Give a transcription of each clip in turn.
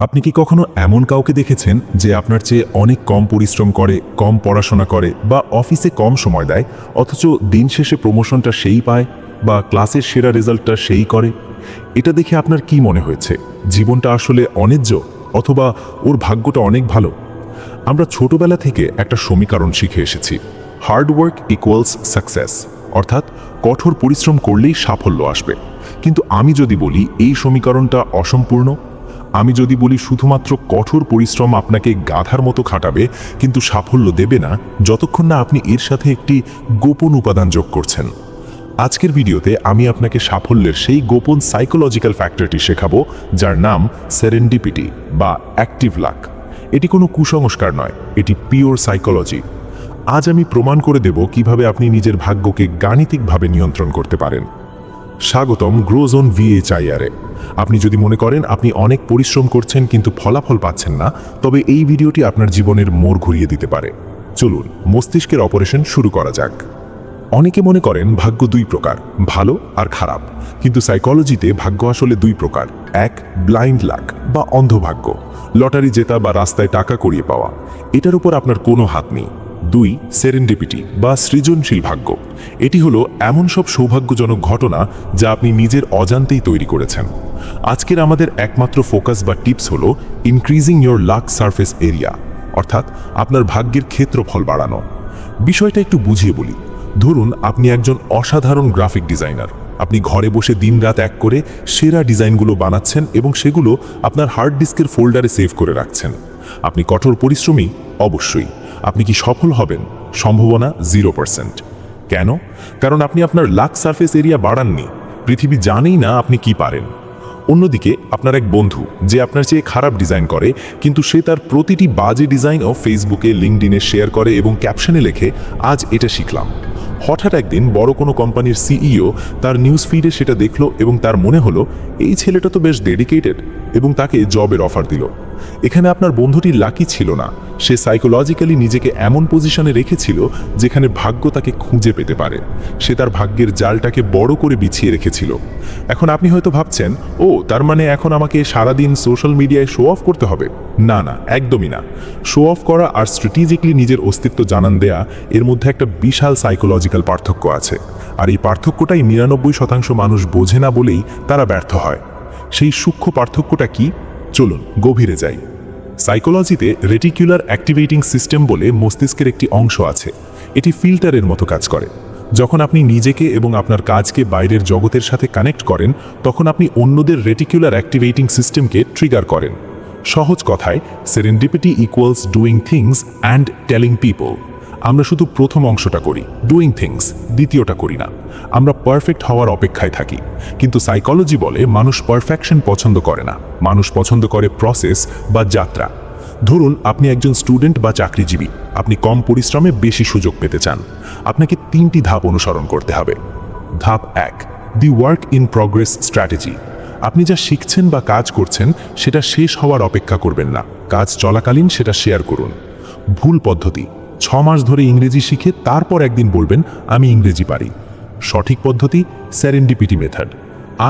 আপনি কি কখনো এমন কাউকে দেখেছেন যে আপনার চেয়ে অনেক কম পরিশ্রম করে, কম পড়াশোনা করে বা অফিসে কম সময় দেয়, অথচ দিন শেষে প্রমোশনটা সেই পায় বা ক্লাসের সেরা রেজাল্টটা সেই করে? এটা দেখে আপনার কি মনে হয়েছে? জীবনটা আসলে অনেজ্য অথবা ওর ভাগ্যটা অনেক ভালো? আমরা ছোটবেলা থেকে একটা সমীকরণ শিখে এসেছি হার্ড ওয়ার্ক ইকুয়ালস সাকসেস অর্থাৎ কঠোর পরিশ্রম করলেই সাফল্য আসবে। কিন্তু আমি যদি বলি, এই সমীকরণটা অসম্পূর্ণ আমি যদি বলি শুধুমাত্র কঠোর পরিশ্রম আপনাকে গাধার মতো খাটাবে, কিন্তু সাফল্য দেবে না, যতক্ষণ না আপনি এর সাথে একটি গোপন উপাদান যোগ করছেন। আজকের ভিডিওতে আমি আপনাকে সাফল্যের সেই গোপন সাইকোলজিক্যাল ফ্যাক্টরটি শেখাবো, যার নাম সেরেন্ডিপিটি বা অ্যাক্টিভ লাক এটি কোনো কুসংস্কার নয়, এটি পিওর সাইকোলজি আজ আমি প্রমাণ করে দেব কীভাবে আপনি নিজের ভাগ্যকে গাণিতিকভাবে নিয়ন্ত্রণ করতে পারেন। স্বাগতম গ্রোজোন ভিএইচআইআরে আপনি যদি মনে করেন আপনি অনেক পরিশ্রম করছেন কিন্তু ফলাফল পাচ্ছেন না, তবে এই ভিডিওটি আপনার জীবনের মোড় ঘুরিয়ে দিতে পারে। চলুন, মস্তিষ্কের অপারেশন শুরু করা যাক। অনেকে মনে করেন ভাগ্য দুই প্রকার, ভালো আর খারাপ। কিন্তু সাইকোলজিতে ভাগ্য আসলে দুই প্রকার। এক, ব্লাইন্ড লাক বা অন্ধভাগ্য, লটারি জেতা বা রাস্তায় টাকা করিয়ে পাওয়া। এটার উপর আপনার কোনো হাত নেই। দুই সেরেন্ডিপিটি বা সৃজনশীল ভাগ্য। এটি হলো এমন সব সৌভাগ্যজনক ঘটনা যা আপনি নিজের অজান্তেই তৈরি করেছেন। আজকের আমাদের একমাত্র ফোকাস বা টিপস হলো increasing your luck surface area অর্থাৎ আপনার ভাগ্যের ক্ষেত্রফল বাড়ানো। বিষয়টা একটু বুঝিয়ে বলি। ধরুন, আপনি একজন অসাধারণ গ্রাফিক ডিজাইনার আপনি ঘরে বসে দিনরাত এক করে সেরা ডিজাইনগুলো বানাচ্ছেন এবং সেগুলো আপনার হার্ড ডিস্কের ফোল্ডারে সেভ করে রাখছেন। আপনি কঠোর পরিশ্রমী? অবশ্যই। আপনি কি সফল হবেন? সম্ভাবনা জিরো পার্সেন্ট কেন? কারণ আপনি আপনার লাক সারফেস এরিয়া বাড়াননি। পৃথিবী জানেই না আপনি কি পারেন। অন্যদিকে, আপনার এক বন্ধু, যে আপনার চেয়ে খারাপ ডিজাইন করে, কিন্তু সে তার প্রতিটি বাজে ডিজাইন ও ফেসবুকে লিঙ্কডিনে শেয়ার করে এবং ক্যাপশনে লেখে, আজ এটা শিখলাম। হঠাৎ একদিন বড় কোনো কোম্পানির সিইও তার নিউজ ফিডে সেটা দেখল এবং তার মনে হলো, এই ছেলেটা তো বেশ ডেডিকেটেড এবং তাকে জবের অফার দিল। এখানে আপনার বন্ধুটি লাকি ছিল না। সে সাইকোলজিক্যালি নিজেকে এমন পজিশনে রেখেছিল যেখানে ভাগ্য তাকে খুঁজে পেতে পারে। সে তার ভাগ্যের জালটাকে বড় করে বিছিয়ে রেখেছিল। এখন আপনি হয়তো ভাবছেন, ও, তার মানে এখন আমাকে সারাদিন সোশ্যাল মিডিয়ায় শো অফ করতে হবে? না না, একদমই না। শো অফ করা আর স্ট্র্যাটেজিক্যালি নিজের অস্তিত্ব জানান দেয়া এর মধ্যে একটা বিশাল সাইকোলজিক্যাল পার্থক্য আছে। আর এই পার্থক্যটাই নিরানব্বই শতাংশ মানুষ বোঝে না বলেই তারা ব্যর্থ হয়। সেই সূক্ষ্ম পার্থক্যটা কি? চলুন, গভীরে যাই। সাইকোলজিতে রেটিকুলার অ্যাক্টিভেটিং সিস্টেম বলে মস্তিষ্কের একটি অংশ আছে। এটি ফিল্টারের মতো কাজ করে। যখন আপনি নিজেকে এবং আপনার কাজকে বাইরের জগতের সাথে কানেক্ট করেন, তখন আপনি অন্যদের রেটিকুলার অ্যাক্টিভেটিং সিস্টেমকে ট্রিগার করেন। সহজ কথায় serendipity equals doing things and telling people আমরা শুধু প্রথম অংশটা করি ডুইং থিংস দ্বিতীয়টা করি না। আমরা পারফেক্ট হওয়ার অপেক্ষায় থাকি। কিন্তু সাইকোলজি বলে মানুষ পারফেকশন পছন্দ করে না। মানুষ পছন্দ করে প্রসেস বা যাত্রা। ধরুন, আপনি একজন স্টুডেন্ট বা চাকরিজীবী। আপনি কম পরিশ্রমে বেশি সুযোগ পেতে চান। আপনাকে তিনটি ধাপ অনুসরণ করতে হবে। ধাপ এক the work in progress strategy আপনি যা শিখছেন বা কাজ করছেন, সেটা শেষ হওয়ার অপেক্ষা করবেন না। কাজ চলাকালীন সেটা শেয়ার করুন। ভুল পদ্ধতি ছ মাস ধরে ইংরেজি শিখে তারপর একদিন বলবেন, আমি ইংরেজি পারি। সঠিক পদ্ধতি স্যারেন্ডিপিটি মেথড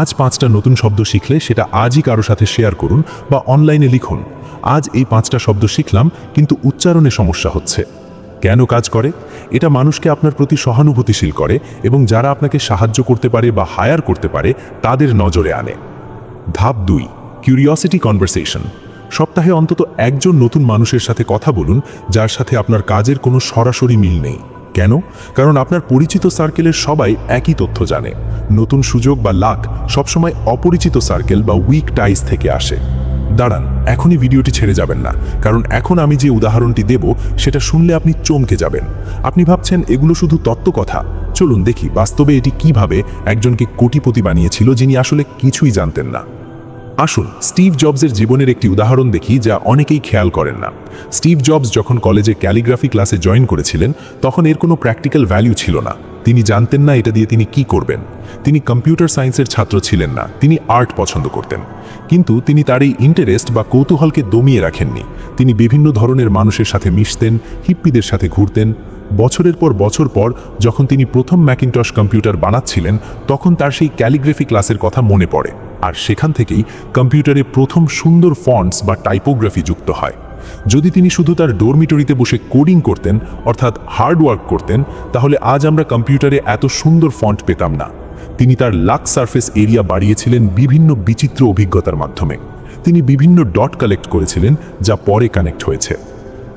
আজ পাঁচটা নতুন শব্দ শিখলে সেটা আজই কারও সাথে শেয়ার করুন বা অনলাইনে লিখুন। আজ এই পাঁচটা শব্দ শিখলাম, কিন্তু উচ্চারণে সমস্যা হচ্ছে। কেন কাজ করে? এটা মানুষকে আপনার প্রতি সহানুভূতিশীল করে এবং যারা আপনাকে সাহায্য করতে পারে বা হায়ার করতে পারে, তাদের নজরে আনে। ধাপ দুই কিউরিওসিটি কনভারসেশন সপ্তাহে অন্তত একজন নতুন মানুষের সাথে কথা বলুন, যার সাথে আপনার কাজের কোনো সরাসরি মিল নেই। কেন? কারণ আপনার পরিচিত সার্কেলের সবাই একই তথ্য জানে। নতুন সুযোগ বা লাক সবসময় অপরিচিত সার্কেল বা উইক টাইস থেকে আসে। দাঁড়ান, এখনই ভিডিওটি ছেড়ে যাবেন না, কারণ এখন আমি যে উদাহরণটি দেব, সেটা শুনলে আপনি চমকে যাবেন। আপনি ভাবছেন এগুলো শুধু তত্ত্বকথা। চলুন দেখি, বাস্তবে এটি কীভাবে একজনকে কোটিপতি বানিয়েছিল যিনি আসলে কিছুই জানতেন না। আসুন, স্টিভ জবসের জীবনের একটি উদাহরণ দেখি যা অনেকেই খেয়াল করেন না। স্টিভ জবস যখন কলেজে ক্যালিগ্রাফি ক্লাসে জয়েন করেছিলেন, তখন এর কোনো প্র্যাকটিক্যাল ভ্যালু ছিল না। তিনি জানতেন না এটা দিয়ে তিনি কি করবেন। তিনি কম্পিউটার সায়েন্সের ছাত্র ছিলেন না, তিনি আর্ট পছন্দ করতেন। কিন্তু তিনি তার এই ইন্টারেস্ট বা কৌতূহলকে দমিয়ে রাখেননি। তিনি বিভিন্ন ধরনের মানুষের সাথে মিশতেন, হিপ্পিদের সাথে ঘুরতেন। বছরের পর বছর পর যখন তিনি প্রথম ম্যাকিনটস কম্পিউটার বানাচ্ছিলেন, তখন তার সেই ক্যালিগ্রাফি ক্লাসের কথা মনে পড়ে। আর সেখান থেকেই কম্পিউটারে প্রথম সুন্দর ফন্টস বা টাইপোগ্রাফি যুক্ত হয়। যদি তিনি শুধু তার ডোরমিটরিতে বসে কোডিং করতেন, অর্থাৎ হার্ড ওয়ার্ক করতেন, তাহলে আজ আমরা কম্পিউটারে এত সুন্দর ফন্ট পেতাম না। তিনি তার লাক সারফেস এরিয়া বাড়িয়েছিলেন বিভিন্ন বিচিত্র অভিজ্ঞতার মাধ্যমে। তিনি বিভিন্ন ডট কালেক্ট করেছিলেন, যা পরে কানেক্ট হয়েছে।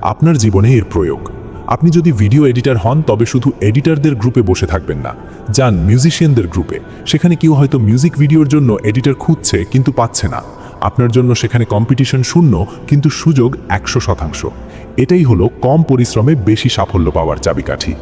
আপনার জীবনে এর প্রয়োগ। আপনি যদি ভিডিও এডিটর হন, তবে শুধু এডিটারদের গ্রুপে বসে থাকবেন না। যান মিউজিশিয়ানদের গ্রুপে সেখানে কেউ হয়তো মিউজিক ভিডিওর জন্য এডিটর খুঁজছে, কিন্তু পাচ্ছে না। আপনার জন্য সেখানে কম্পিটিশন শূন্য, কিন্তু সুযোগ একশো শতাংশ। এটাই হলো কম পরিশ্রমে বেশি সাফল্য পাওয়ার চাবিকাঠি।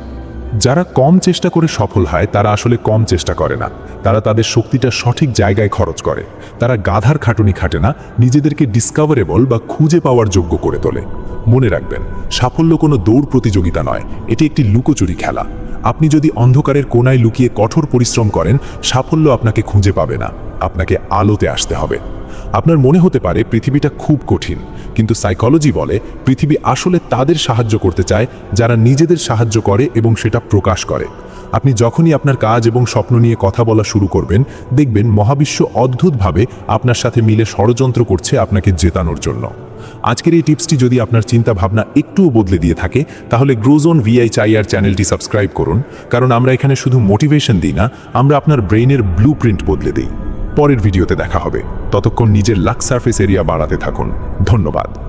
যারা কম চেষ্টা করে সফল হয়, তারা আসলে কম চেষ্টা করে না। তারা তাদের শক্তিটা সঠিক জায়গায় খরচ করে। তারা গাধার খাটুনি খাটে না, নিজেদেরকে ডিসকাভারেবল বা খুঁজে পাওয়ার যোগ্য করে তোলে। মনে রাখবেন, সাফল্য কোনো দৌড় প্রতিযোগিতা নয়, এটি একটি লুকোচুরি খেলা। আপনি যদি অন্ধকারের কোনায় লুকিয়ে কঠোর পরিশ্রম করেন, সাফল্য আপনাকে খুঁজে পাবে না, আপনাকে আলোতে আসতে হবে। আপনার মনে হতে পারে পৃথিবীটা খুব কঠিন কিন্তু সাইকোলজি বলে পৃথিবী আসলে তাদের সাহায্য করতে চায়, যারা নিজেদের সাহায্য করে এবং সেটা প্রকাশ করে। আপনি যখনই আপনার কাজ এবং স্বপ্ন নিয়ে কথা বলা শুরু করবেন, দেখবেন মহাবিশ্ব অদ্ভুতভাবে আপনার সাথে মিলে ষড়যন্ত্র করছে আপনাকে জেতানোর জন্য। আজকের এই টিপসটি যদি আপনার চিন্তা ভাবনা একটুও বদলে দিয়ে থাকে, তাহলে গ্রোজোন ভিআই চাইয়ার চ্যানেলটি সাবস্ক্রাইব করুন, কারণ আমরা এখানে শুধু মোটিভেশন দিই না, আমরা আপনার ব্রেইনের ব্লু বদলে দিই। পরের ভিডিওতে দেখা হবে। ততক্ষণ নিজের লাক সার্ফেস এরিয়া বাড়াতে থাকুন। ধন্যবাদ।